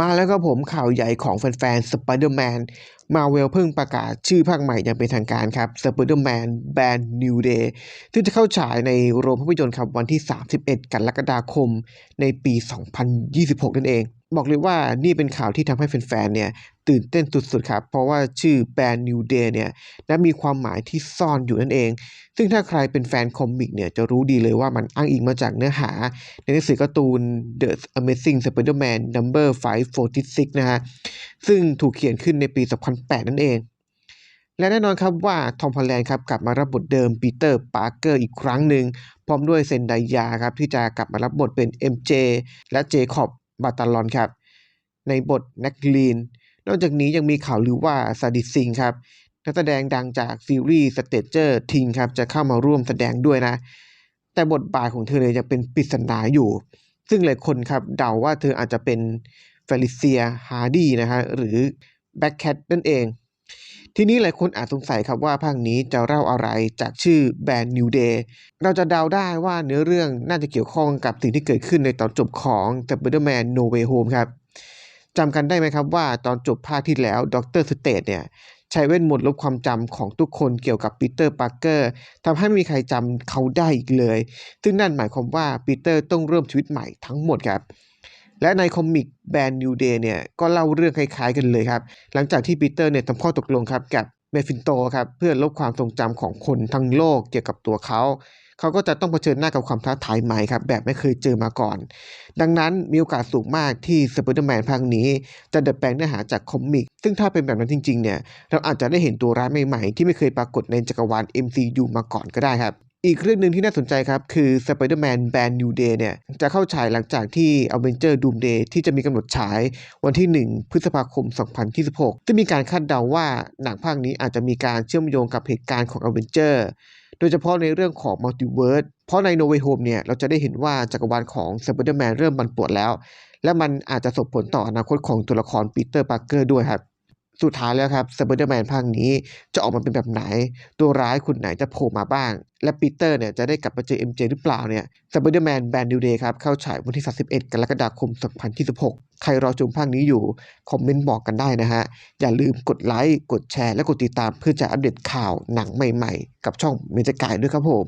มาแล้วก็ผมข่าวใหญ่ของแฟนๆ Spider-Man มาเวลเพิ่งประกาศชื่อภาคใหม่อย่างเป็นทางการครับ Spider-Man Brand New Day ที่จะเข้าฉายในโรงภาพยนตร์ครับวันที่ 31 กรกฎาคมในปี 2026 นั่นเอง บอกเลยว่านี่เป็นข่าวที่ทำให้แฟนๆเนี่ยตื่นเต้นสุดๆครับ เพราะว่าชื่อ Brand New Day เนี่ยนั้นมีความหมายที่ซ่อนอยู่นั่นเอง ซึ่งถ้าใครเป็นแฟนคอมิกเนี่ยจะรู้ดีเลยว่ามันอ้างอิงมาจากเนื้อหา ในหนังสือการ์ตูน The Amazing Spider-Man Number 546 นะฮะ ซึ่งถูกเขียนขึ้นในปี 2008 นั่นเอง และแน่นอนครับว่าทอมพอลแลนด์ครับกลับมารับบทเดิมปีเตอร์ปาร์เกอร์อีกครั้งหนึ่งพร้อมด้วยเซนไดยาครับที่จะกลับมารับบทเป็น MJ และเจคอบ บาตาลอนครับ ในบทแน็กลีน นอกจากนี้ยังมีข่าวลือว่าซาดิสซิงครับนักแสดงดังจากซีรีส์สเตเจอร์ทิงครับจะเข้ามาร่วมแสดงด้วยนะ แต่บทบาทของเธอเนี่ยยังเป็นปริศนาอยู่ ซึ่งหลายคนครับเดาว่าเธออาจจะเป็นเฟลิเซียฮาร์ดีนะฮะหรือแบ็คแคทนั่นเอง ทีนี้หลายคนอาจสงสัยครับว่าภาคนี้จะเล่าอะไรจากชื่อแบรนด์นิวเดย์เราจะเดาได้ว่าเนื้อเรื่องน่าจะเกี่ยวข้องกับสิ่งที่เกิดขึ้นในตอนจบของ Spider-Man No Way Home ครับจำกันได้ไหมครับว่าตอนจบภาคที่แล้วดรสเตทเนี่ยใช้เวทมนต์ลบความจำของทุกคนเกี่ยวกับปีเตอร์ปาร์เกอร์ทำให้ไม่มีใครจำเขาได้อีกเลย ซึ่งนั่นหมายความว่าปีเตอร์ต้องเริ่มชีวิตใหม่ทั้งหมดครับ และในคอมิกแบรนด์นิวเดย์เนี่ยก็เล่าเรื่องคล้ายๆกันเลยครับ หลังจากที่ปีเตอร์เนี่ยทำข้อตกลงครับกับเมฟินโตครับเพื่อลบความทรงจำของคนทั้งโลกเกี่ยวกับตัวเขา เขาก็จะต้องเผชิญหน้ากับความท้าทายใหม่ครับแบบไม่เคยเจอมาก่อน ดังนั้นมีโอกาสสูงมากที่สไปเดอร์แมนภาคนี้จะดัดแปลงเนื้อหาจากคอมิก ซึ่งถ้าเป็นแบบนั้นจริงๆเนี่ยเราอาจจะได้เห็นตัวร้ายใหม่ๆ ที่ไม่เคยปรากฏในจักรวาล MCU มาก่อนก็ได้ครับ อีกเรื่องหนึ่งที่น่าสนใจครับ คือ Spider-Man Brand New Day เนี่ย จะเข้าฉายหลังจากที่ Avenger Doomsday ที่จะมีกำหนดฉายวันที่ 1 พฤษภาคม 2026จะมีการคาดเดาว่าหนังภาคนี้อาจจะมีการเชื่อมโยงกับเหตุการณ์ของ Avenger โดยเฉพาะในเรื่องของ Multiverse เพราะใน No Way Home เนี่ย เราจะได้เห็นว่าจักรวาลของ Spider-Man เริ่มบันปวดแล้ว และมันอาจจะส่งผลต่ออนาคตของตัวละครปีเตอร์ปาร์เกอร์ด้วยครับ สุดท้ายแล้วครับสไปเดอร์แมนภาคนี้จะออกมาเป็นแบบไหน ตัวร้ายคนไหนจะโผล่มาบ้าง และปีเตอร์เนี่ยจะได้กลับมาเจอ MJ หรือเปล่าเนี่ยสไปเดอร์แมนแบนดิวเดย์ครับ เข้าฉายวันที่ 31 กรกฎาคม 2026 ใครรอชมภาคนี้อยู่ คอมเมนต์บอกกันได้นะฮะ อย่าลืมกดไลค์ กดแชร์ และกดติดตามเพื่อจะอัปเดตข่าวหนังใหม่ๆ กับช่องเมจกายด้วยครับผม